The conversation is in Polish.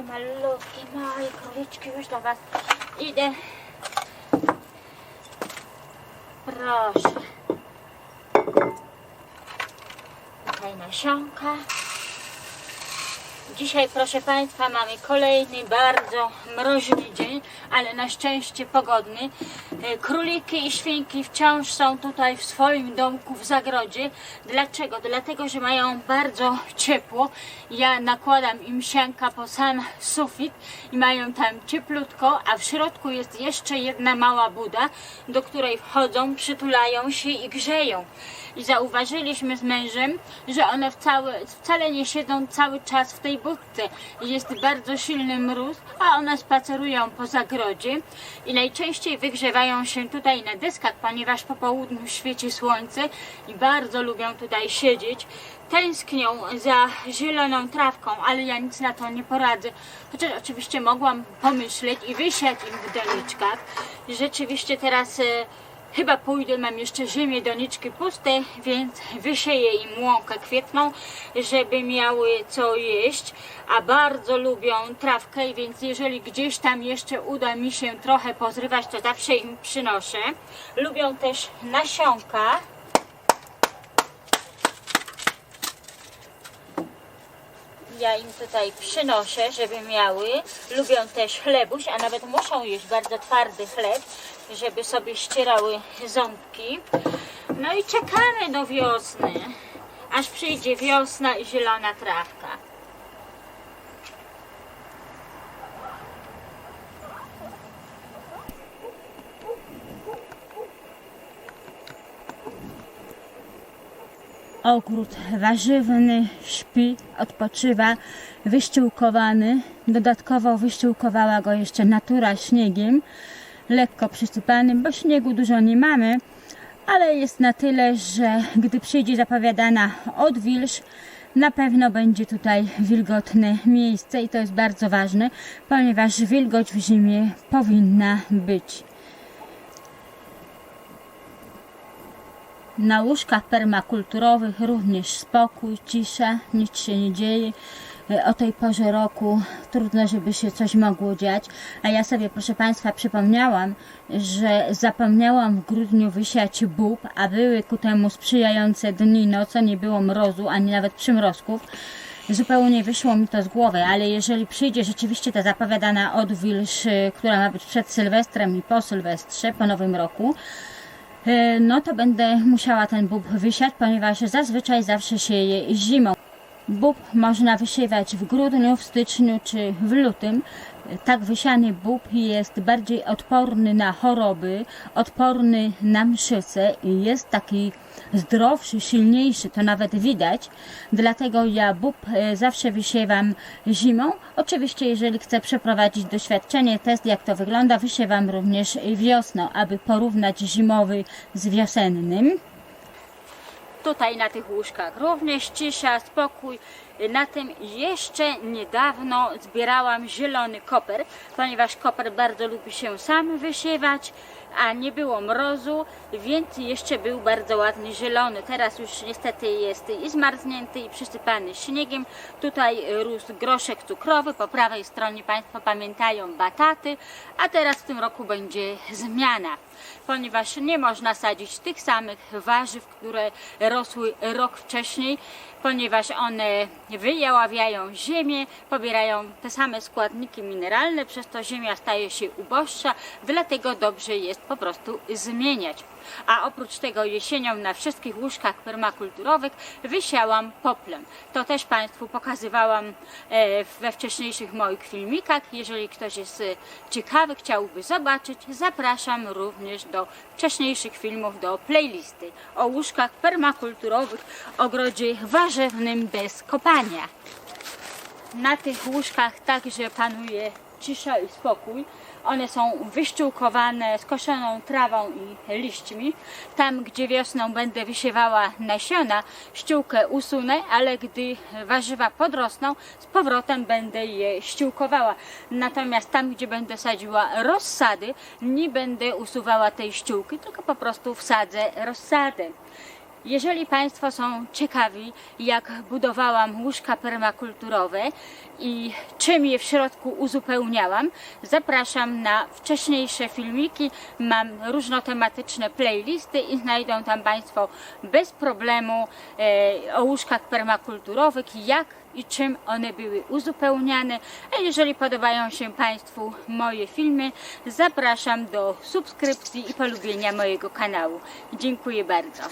nasze malutkie, małe króliczki, już do Was idę. Proszę. Tutaj nasionka. Dzisiaj, proszę Państwa, mamy kolejny bardzo mroźny dzień, ale na szczęście pogodny. E, Króliki i świnki wciąż są tutaj w swoim domku w zagrodzie. Dlaczego? Dlatego, że mają bardzo ciepło. Ja nakładam im sianka po sam sufit i mają tam cieplutko, a w środku jest jeszcze jedna mała buda, do której wchodzą, przytulają się i grzeją. I zauważyliśmy z mężem, że one wcale, wcale nie siedzą cały czas w tej Jest bardzo silny mróz, a one spacerują po zagrodzie i najczęściej wygrzewają się tutaj na deskach, ponieważ po południu świeci słońce i bardzo lubią tutaj siedzieć. Tęsknią za zieloną trawką, ale ja nic na to nie poradzę. Chociaż oczywiście mogłam pomyśleć i wysiać im w doniczkach. Rzeczywiście teraz e, Chyba pójdę, mam jeszcze ziemię, doniczki puste, więc wysieję im łąkę kwietną, żeby miały co jeść, a bardzo lubią trawkę, więc jeżeli gdzieś tam jeszcze uda mi się trochę pozrywać, to zawsze im przynoszę. Lubią też nasionka. Ja im tutaj przynoszę, żeby miały. Lubią też chlebuś, a nawet muszą jeść bardzo twardy chleb, żeby sobie ścierały ząbki. No i czekamy do wiosny, aż przyjdzie wiosna i zielona trawka. Ogród warzywny śpi, odpoczywa, wyściółkowany. Dodatkowo wyściółkowała go jeszcze natura śniegiem, lekko przysypanym, bo śniegu dużo nie mamy, ale jest na tyle, że gdy przyjdzie zapowiadana odwilż, na pewno będzie tutaj wilgotne miejsce i to jest bardzo ważne, ponieważ wilgoć w zimie powinna być. Na łóżkach permakulturowych również spokój, cisza, nic się nie dzieje. E, O tej porze roku trudno, żeby się coś mogło dziać. A ja sobie, proszę Państwa, przypomniałam, że zapomniałam w grudniu wysiać bób, a były ku temu sprzyjające dni, noce, nie było mrozu, ani nawet przymrozków. Zupełnie wyszło mi to z głowy, ale jeżeli przyjdzie rzeczywiście ta zapowiadana odwilż, y, która ma być przed Sylwestrem i po Sylwestrze, po Nowym Roku, E, no to będę musiała ten bób wysiać, ponieważ zazwyczaj zawsze sieję zimą. Bób można wysiewać w grudniu, w styczniu czy w lutym. Tak wysiany bób jest bardziej odporny na choroby, odporny na mszyce i jest taki zdrowszy, silniejszy, to nawet widać. Dlatego ja bób e, zawsze wysiewam zimą. Oczywiście, jeżeli chcę przeprowadzić doświadczenie, test jak to wygląda, wysiewam również wiosną, aby porównać zimowy z wiosennym. Tutaj na tych łóżkach również cisza, spokój. Na tym jeszcze niedawno zbierałam zielony koper, ponieważ koper bardzo lubi się sam wysiewać, a nie było mrozu, więc jeszcze był bardzo ładny zielony. Teraz już niestety jest i zmarznięty i przysypany śniegiem. Tutaj rósł groszek cukrowy, po prawej stronie Państwo pamiętają bataty, a teraz w tym roku będzie zmiana ponieważ nie można sadzić tych samych warzyw, które rosły rok wcześniej, ponieważ one wyjaławiają ziemię, pobierają te same składniki mineralne, przez to ziemia staje się uboższa, dlatego dobrze jest po prostu zmieniać. A oprócz tego jesienią na wszystkich łóżkach permakulturowych wysiałam poplem. To też Państwu pokazywałam e, we wcześniejszych moich filmikach. Jeżeli ktoś jest e, ciekawy, chciałby zobaczyć, zapraszam również do wcześniejszych filmów, do playlisty o łóżkach permakulturowych, ogrodzie warzywnym bez kopania. Na tych łóżkach także panuje cisza i spokój. One są wyściółkowane skoszoną trawą i liśćmi. Tam, gdzie wiosną będę wysiewała nasiona, ściółkę usunę, ale gdy warzywa podrosną, z powrotem będę je ściółkowała. Natomiast tam, gdzie będę sadziła rozsady, nie będę usuwała tej ściółki, tylko po prostu wsadzę rozsadę. Jeżeli Państwo są ciekawi, jak budowałam łóżka permakulturowe i czym je w środku uzupełniałam, zapraszam na wcześniejsze filmiki. Mam różnotematyczne playlisty i znajdą tam Państwo bez problemu e, o łóżkach permakulturowych, jak i czym one były uzupełniane. A jeżeli podobają się Państwu moje filmy, zapraszam do subskrypcji i polubienia mojego kanału. Dziękuję bardzo.